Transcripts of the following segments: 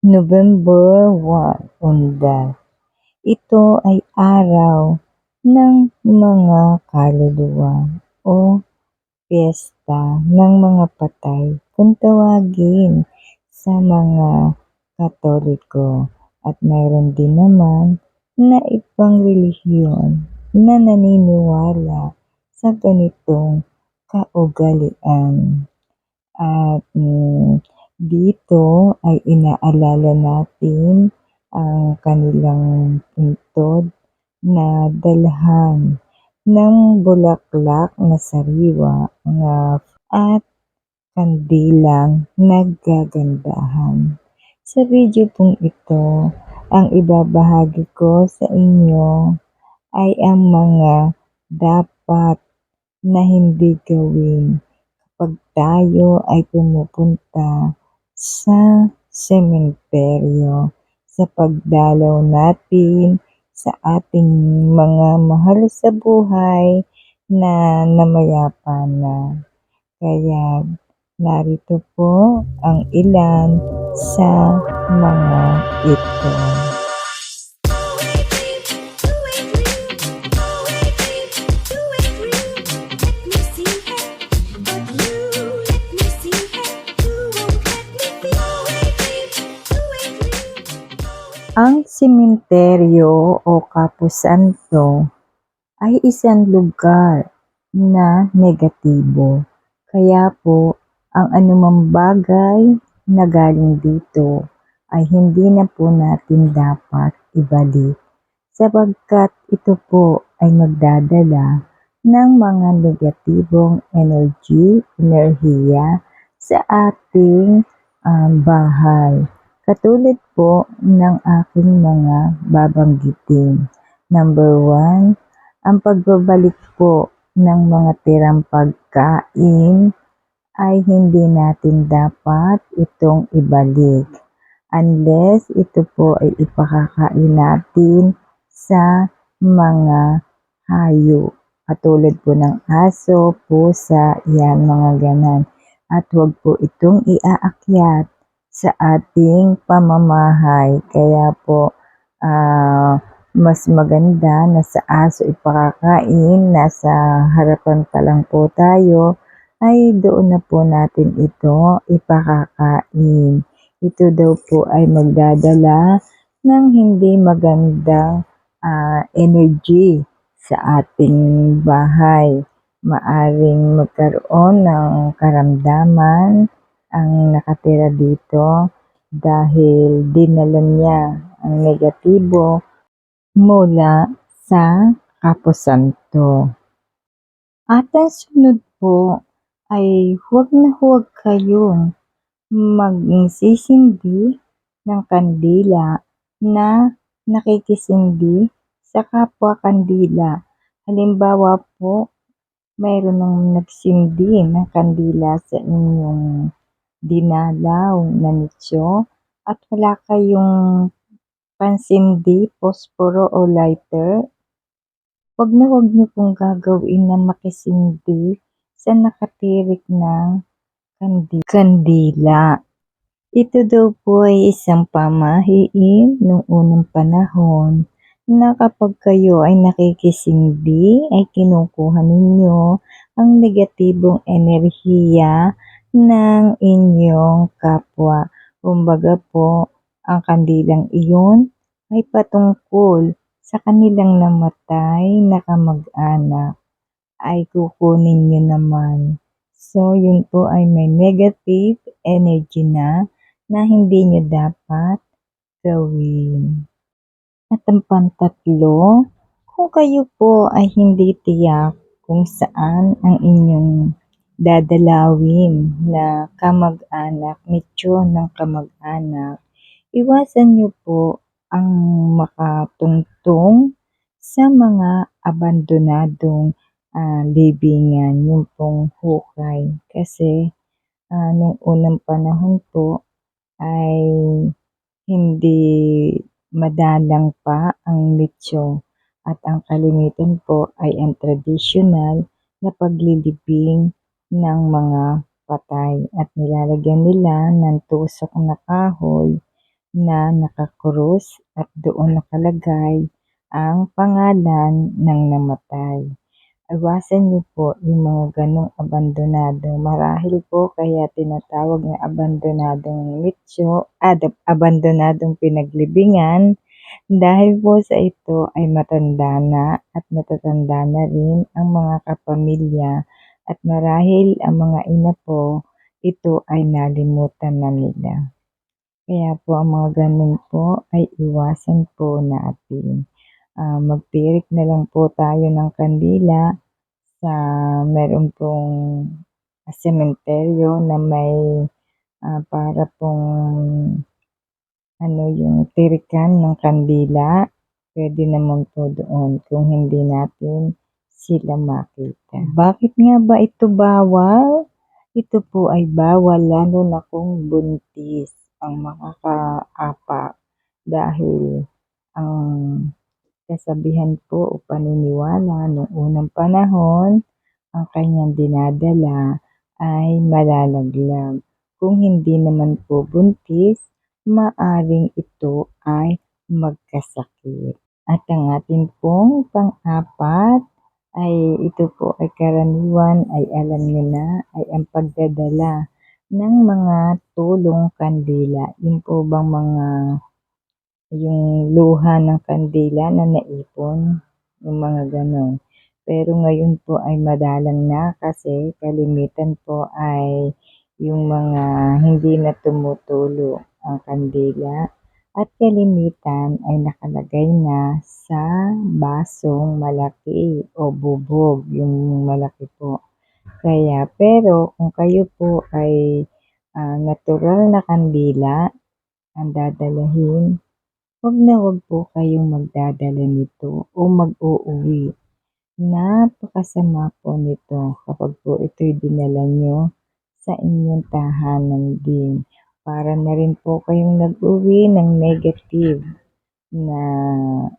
November 1, Undar. Ito ay araw ng mga kaluluwa o piyesta ng mga patay kung tawagin sa mga Katoliko at mayroon din naman na ibang relihiyon na naniniwala sa ganitong kaugalian. At mm, dito ay inaalala natin ang kanilang puntod na dalhan ng bulaklak na sariwa nga at kandilang naggagandahan. Sa video pong ito, ang ibabahagi ko sa inyo ay ang mga dapat na hindi gawin kapag tayo ay pumupunta sa sementeryo sa pagdalaw natin sa ating mga mahal sa buhay na namayapa na. Kaya narito po ang ilan sa mga ito. Sementeryo o kapusanto ay isang lugar na negatibo. Kaya po, ang anumang bagay na galing dito ay hindi na po natin dapat ibalik sapagkat ito po ay magdadala ng mga negatibong energy, enerhiya sa ating um, bahay. Katulad po ng aking mga babanggitin. Number one, ang pagbabalik po ng mga tirang pagkain ay hindi natin dapat itong ibalik unless ito po ay ipakakain natin sa mga hayo. Katulad po ng aso, pusa, yan mga ganan. At huwag po itong iaakyat sa ating pamamahay. Kaya po, ah, mas maganda na sa aso ipakakain, nasa harapan pa lang po tayo, ay doon na po natin ito ipakakain. Ito daw po ay magdadala ng hindi magandang ah, energy sa ating bahay. Maaring magkaroon ng karamdaman ang nakatira dito dahil dinala niya ang negatibo mula sa kaposanto. At ang sunod po ay huwag na huwag kayong magsisindi ng kandila na nakikisindi sa kapwa kandila. Halimbawa po, mayroon ng nagsindi ng kandila sa inyong dinalaw na nicho at wala kayong pansindi, posporo o lighter, Huwag na huwag niyo pong gagawin na makisindi sa nakatirik ng kandi kandila. Ito daw po ay isang pamahiin noong unang panahon na kapag kayo ay nakikisindi ay kinukuha ninyo ang negatibong enerhiya ng inyong kapwa. Kumbaga po, ang kandilang iyon ay patungkol sa kanilang namatay na kamag-anak ay kukunin nyo naman. So, yun po ay may negative energy na na hindi nyo dapat gawin. At ang pantatlo, kung kayo po ay hindi tiyak kung saan ang inyong dadalawin na kamag-anak, nicho ng kamag-anak, iwasan nyo po ang makatungtong sa mga abandonadong ah, libingan, yung pong hukay. Kasi ah, nung unang panahon po ay hindi madalang pa ang litsyo at ang kalimitan po ay ang tradisyonal na paglilibing ng mga patay at nilalagyan nila ng tusok na kahoy na nakakrus at doon nakalagay ang pangalan ng namatay. Iwasan niyo po yung mga ganong abandonado. Marahil po kaya tinatawag na abandonadong nicho, ad, abandonadong pinaglibingan dahil po sa ito ay matanda na at matatanda na rin ang mga kapamilya at marahil ang mga ina po, ito ay nalimutan na nila. Kaya po ang mga ganun po ay iwasan po natin. Ah, magtirik na lang po tayo ng kandila sa meron pong sementeryo na may ah, para pong ano yung tirikan ng kandila. Pwede naman po doon kung hindi natin sila makita. Bakit nga ba ito bawal? Ito po ay bawal lalo na kung buntis ang makakaapak dahil ang kasabihan po o paniniwala noong unang panahon, ang kanyang dinadala ay malalaglag. Kung hindi naman po buntis, maaring ito ay magkasakit. At ang ating pong pang-apat ay ito po ay karaniwan ay alam nyo na ay ang pagdadala ng mga tulong kandila. Yung po bang mga yung luha ng kandila na naipon, yung mga ganon. Pero ngayon po ay madalang na kasi kalimitan po ay yung mga hindi na tumutulo ang kandila at kalimitan ay nakalagay na sa basong malaki o bubog, yung malaki po. Kaya, pero kung kayo po ay ah, natural na kandila ang dadalahin, wag na wag po kayong magdadala nito o mag-uuwi. Napakasama po nito kapag po ito'y dinala nyo sa inyong tahanan din. Para na rin po kayong nag-uwi ng negative na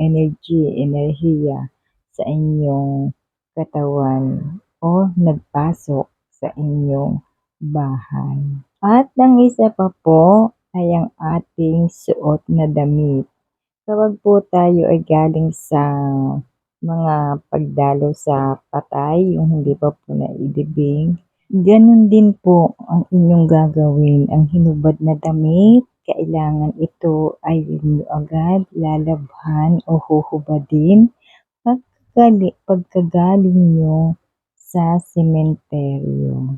energy, enerhiya sa inyong katawan o nagpasok sa inyong bahay. At ang isa pa po ay ang ating suot na damit. Kapag po tayo ay galing sa mga pagdalo sa patay, yung hindi pa po naidibing, ganun din po ang inyong gagawin. Ang hinubad na damit, kailangan ito ay inyo agad lalabhan o huhubadin pagkagaling nyo sa sementeryo.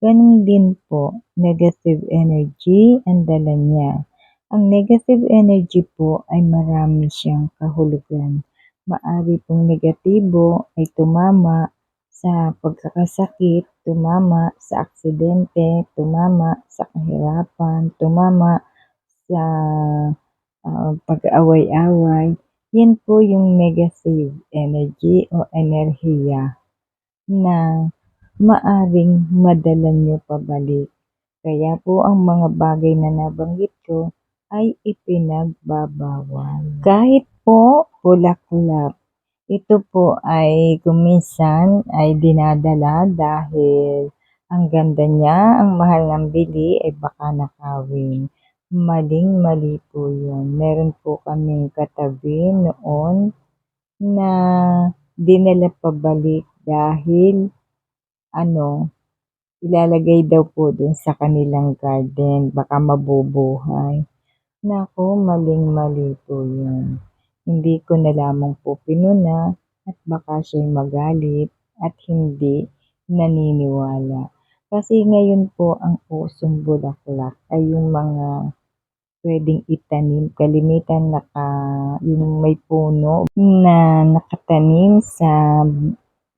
Ganun din po, negative energy ang dala niya. Ang negative energy po ay marami siyang kahulugan. Maari pong negatibo ay tumama sa pagkakasakit, tumama sa aksidente, tumama sa kahirapan, tumama sa ah, pag-away-away. Yan po yung negative energy o enerhiya na maaring madala nyo pabalik. Kaya po ang mga bagay na nabanggit ko ay ipinagbabawal. Kahit po bulaklak, ito po ay kuminsan ay dinadala dahil ang ganda niya, ang mahal ng bili ay baka nakawin. Maling-mali po yun. Meron po kaming katabi noon na dinala pabalik dahil ano, ilalagay daw po dun sa kanilang garden, baka mabubuhay. Naku, maling-mali po yun. Hindi ko na lamang po pinuna at baka siya'y magalit at hindi naniniwala. Kasi ngayon po ang usong bulaklak ay yung mga pwedeng itanim. Kalimitan naka, yung may puno na nakatanim sa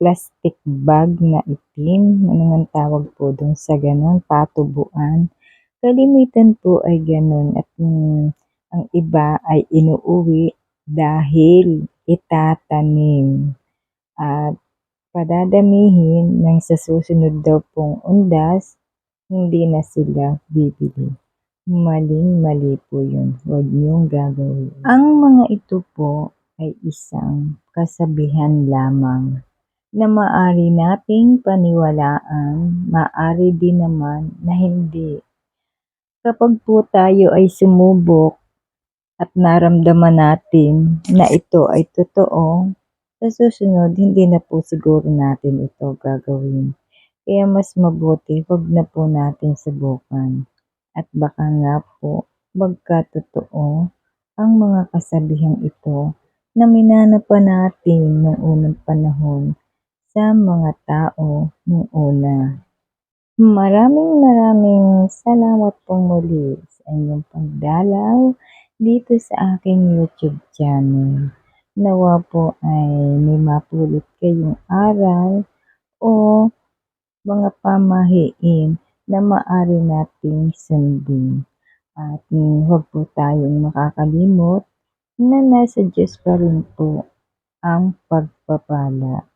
plastic bag na itim. Ano nga tawag po dun sa ganun? Patubuan. Kalimitan po ay ganun at mm, ang iba ay inuuwi dahil itatanim at padadamihin ng sa susunod daw pong undas, hindi na sila bibili. Maling-mali po yun. Huwag niyong gagawin. Ang mga ito po ay isang kasabihan lamang na maari nating paniwalaan, maari din naman na hindi. Kapag po tayo ay sumubok at naramdaman natin na ito ay totoo, sa susunod hindi na po siguro natin ito gagawin. Kaya mas mabuti wag na po natin subukan. At baka nga po magkatotoo ang mga kasabihang ito na minana pa natin noong unang panahon sa mga tao noong una. Maraming maraming salamat pong muli sa inyong pagdalaw dito sa aking YouTube channel. Nawa po ay may mapulot kayong aral o mga pamahiin na maari nating sundin. At huwag po tayong makakalimot na nasa Diyos pa rin po ang pagpapala.